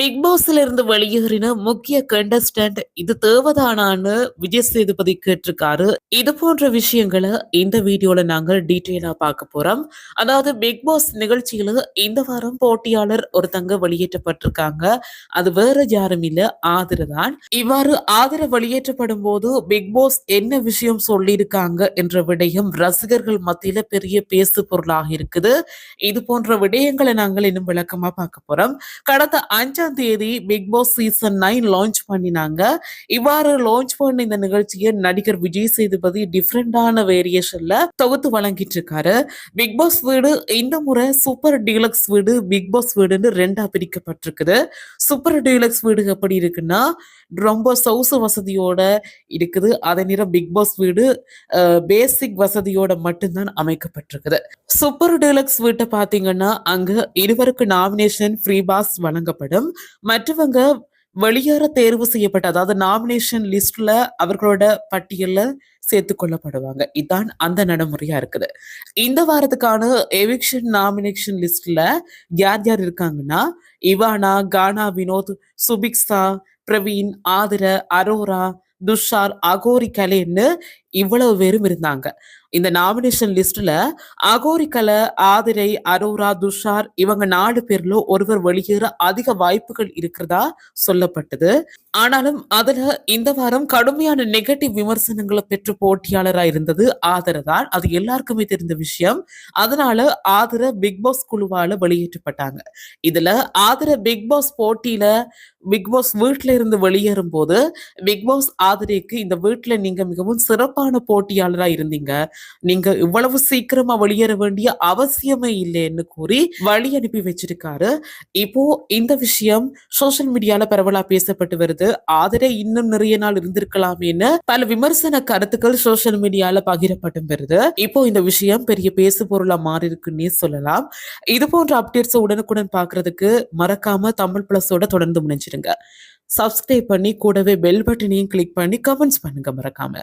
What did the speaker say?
Big பாஸ்ல இருந்து வெளியேறின முக்கிய கண்டஸ்டன்ட் இது தேவதானான்னு விஜய் சேதுபதி கேட்டிருக்காரு. இது போன்ற விஷயங்களை இந்த வீடியோல நாங்க டீட்டெயிலா பார்க்க போறோம். அதாவது பிக் பாஸ் நிகழ்ச்சியில இந்த வாரம் போட்டியாளர் ஒருத்தங்க வெளியேற்றப்பட்டிருக்காங்க. அது வேற யாரும் இல்ல ஆதரவு தான். இவ்வாறு ஆதரவு வெளியேற்றப்படும் போது பிக் பாஸ் என்ன விஷயம் சொல்லியிருக்காங்க என்ற விடயம் ரசிகர்கள் மத்தியில பெரிய பேசு பொருளாக இருக்குது. இது போன்ற விடயங்களை நாங்கள் இன்னும் விளக்கமா பார்க்க போறோம். கடந்த அஞ்சு அஞ்சாம் தேதி Bigg Boss season nine launch பண்ணினாங்க. இவ்வாறு லான்ச் பண்ண இந்த நிகழ்ச்சியை நடிகர் விஜய் சேதுபதி டிஃப்ரெண்டான வேரியேஷன்ல தொகுத்து வழங்கிட்டு இருக்காரு. பிக் பாஸ் வீடு இந்த முறை சூப்பர் டீலக்ஸ் வீடு பிக் பாஸ் வீடுன்னு ரெண்டா பிரிக்கப்பட்டிருக்குது. சூப்பர் டீலக்ஸ் வீடு எப்படி இருக்குன்னா ரொம்ப சொகுசு வசதியோட இருக்குது. அதே நேரம் பிக் பாஸ் வீடு பேசிக் வசதியோட மட்டும்தான் அமைக்கப்பட்டிருக்குது. சூப்பர் டீலக்ஸ் வீட்டை பார்த்தீங்கன்னா அங்க இருவருக்கு நாமினேஷன் ஃப்ரீ பாஸ் வழங்கப்படும். மற்றவங்க வெளியேற தேர்வு செய்யப்பட்ட அதாவது நாமினேஷன் லிஸ்ட்ல அவர்களோட பட்டியல்ல சேர்த்து கொள்ளப்படுவாங்க. இதான் அந்த நடைமுறையா இருக்குது. இந்த வாரத்துக்கான எவிக்ஷன் நாமினேஷன் லிஸ்ட்ல யார் யார் இருக்காங்கன்னா இவானா கானா வினோத் சுபிக்ஸா பிரவீன் ஆதிர அரோரா துஷார் அகோரி கலேன்னு இவ்வளவு பேரும் இருந்தாங்க. இந்த நாமினேஷன் லிஸ்ட்ல அகோரி ஆதிரை அரோரா துஷார் இவங்க நாலு பேர்ல ஒருவர் வெளியேற அதிக வாய்ப்புகள் இருக்கிறதா சொல்லப்பட்டது. ஆனாலும் அதுல இந்த வாரம் கடுமையான நெகட்டிவ் விமர்சனங்களை பெற்று போட்டியாளரா இருந்தது ஆதர தான். அது எல்லாருக்குமே தெரிந்த விஷயம். அதனால ஆதர பிக் பாஸ் குழுவால வெளியேற்றப்பட்டாங்க. இதுல ஆதர பிக் பாஸ் போட்டியில பிக் பாஸ் வீட்ல இருந்து வெளியேறும் போது பிக் பாஸ் ஆதரைக்கு இந்த வீட்டுல நீங்க மிகவும் சிறப்பான போட்டியாளரா இருந்தீங்க. நீங்க இவ்வளவு சீக்கிரமா வெளியேற வேண்டிய அவசியமே இல்லைன்னு கூறி வழி அனுப்பி வச்சிருக்காரு. இப்போ இந்த விஷயம் சோசியல் மீடியால பரவலா பேசப்பட்டு வருது. ஆதரே இன்னும் நிறைய நாள் இருந்திருக்கலாமேன்னு பல விமர்சன கருத்துக்கள் சோசியல் மீடியால பகிரப்பட்டு வருது. இப்போ இந்த விஷயம் பெரிய பேசு பொருளா மாறி இருக்குன்னே சொல்லலாம். இது போன்ற அப்டேட்ஸ் உடனுக்குடன் பாக்குறதுக்கு மறக்காம தமிழ் பிளஸோட தொடர்ந்து முடிஞ்சிருங்க சப்ஸ்கிரைப் பண்ணி கூடவே பெல் பட்டனையும் கிளிக் பண்ணி கமெண்ட்ஸ் பண்ணுங்க மறக்காம.